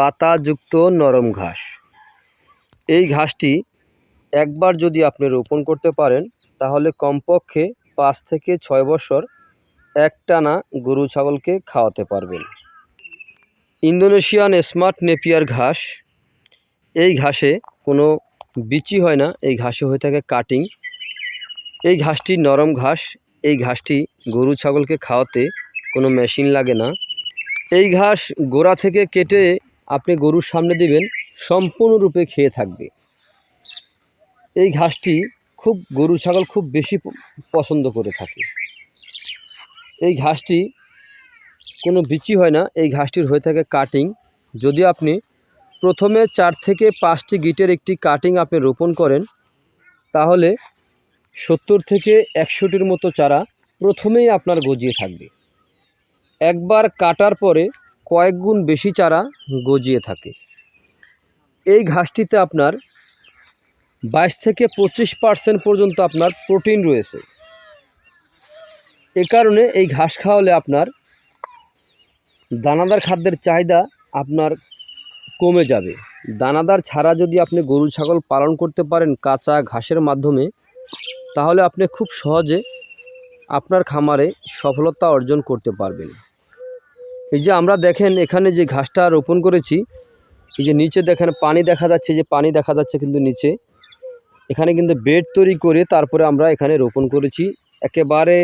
পাতাযুক্ত নরম ঘাস। এই ঘাসটি একবার যদি আপনি রোপণ করতে পারেন, তাহলে কমপক্ষে পাঁচ থেকে ছয় বছর একটানা গরু ছাগলকে খাওয়াতে পারবেন। ইন্দোনেশিয়ান স্মার্ট নেপিয়ার ঘাস, এই ঘাসে কোনো বিচি হয় না, এই ঘাসে হয়ে থাকে কাটিং। এই ঘাসটি নরম ঘাস, এই ঘাসটি গরু ছাগলকে খাওয়াতে কোনো মেশিন লাগে না। এই ঘাস গোড়া থেকে কেটে আপনি গরুর সামনে দিবেন, সম্পূর্ণরূপে খেয়ে থাকবে। এই ঘাসটি খুব, গরু ছাগল খুব বেশি পছন্দ করে থাকে। এই ঘাসটি কোনো বিচি হয় না, এই ঘাসটির হয়ে থাকে কাটিং। যদি আপনি প্রথমে চার থেকে পাঁচটি গিটের একটি কাটিং আপনি রোপণ করেন, তাহলে সত্তর থেকে একশোটির মতো চারা প্রথমেই আপনার গজিয়ে থাকবে। একবার কাটার পরে কয়েক গুণ বেশি চারা গজিয়ে থাকে। এই ঘাসটিতে আপনার বাইশ থেকে পঁচিশ পার্সেন্ট পর্যন্ত আপনার প্রোটিন রয়েছে। এ কারণে এই ঘাস খাওয়ালে আপনার দানাদার খাদ্যের চাহিদা আপনার কমে যাবে। দানাদার ছাড়া যদি আপনি গরু, ছাগল পালন করতে পারেন কাঁচা ঘাসের মাধ্যমে, তাহলে আপনি খুব সহজে আপনার খামারে সফলতা অর্জন করতে পারবেন। এই যে আমরা দেখেন এখানে যে ঘাসটা রোপণ করেছি, এই যে নিচে দেখেন পানি দেখা যাচ্ছে যে পানি দেখা যাচ্ছে কিন্তু নিচে। এখানে কিন্তু বেড তৈরি করে তারপরে আমরা এখানে রোপণ করেছি। একেবারে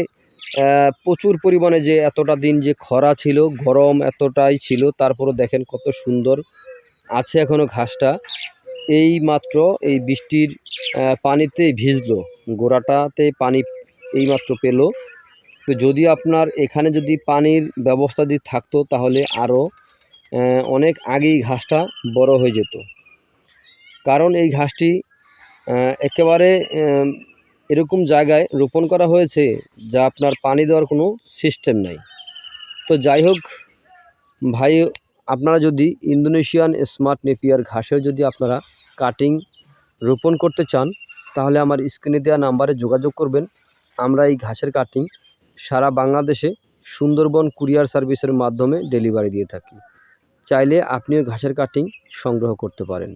প্রচুর পরিমাণে যে এতটা দিন যে খরা ছিল, গরম এতটাই ছিল, তারপরও দেখেন কত সুন্দর আছে এখনও ঘাসটা। এই মাত্র এই বৃষ্টির পানিতে ভিজলো, গোড়াটাতে পানি এইমাত্র পেল। তো যদি আপনার এখানে যদি পানির ব্যবস্থা যদি থাকতো তাহলে আরও অনেক আগেই ঘাসটা বড় হয়ে যেত। কারণ এই ঘাসটি একেবারে এরকম জায়গায় রোপণ করা হয়েছে যা আপনার পানি দেওয়ার কোনো সিস্টেম নাই। তো যাই হোক, ভাই, আপনারা যদি ইন্দোনেশিয়ান স্মার্ট নেপিয়ার ঘাসের যদি আপনারা কাটিং রোপণ করতে চান, তাহলে আমার স্ক্রিনে দেওয়া নাম্বারে যোগাযোগ করবেন। আমরা এই ঘাসের কাটিং সারা বাংলাদেশে সুন্দরবন কুরিয়ার সার্ভিসের মাধ্যমে ডেলিভারি দিয়ে থাকি। চাইলে আপনিও ঘাসের কাটিং সংগ্রহ করতে পারেন।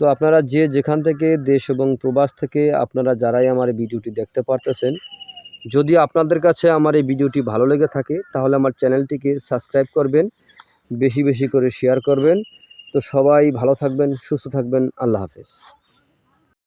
তো আপনারা যে যেখান থেকে দেশ এবং প্রবাস থেকে আপনারা যারাই আমার এই ভিডিওটি দেখতে পারতেছেন, যদি আপনাদের কাছে আমার এই ভিডিওটি ভালো লেগে থাকে, তাহলে আমার চ্যানেলটিকে সাবস্ক্রাইব করবেন, বেশি বেশি করে শেয়ার করবেন। তো সবাই ভালো থাকবেন, সুস্থ থাকবেন, আল্লাহ হাফেজ।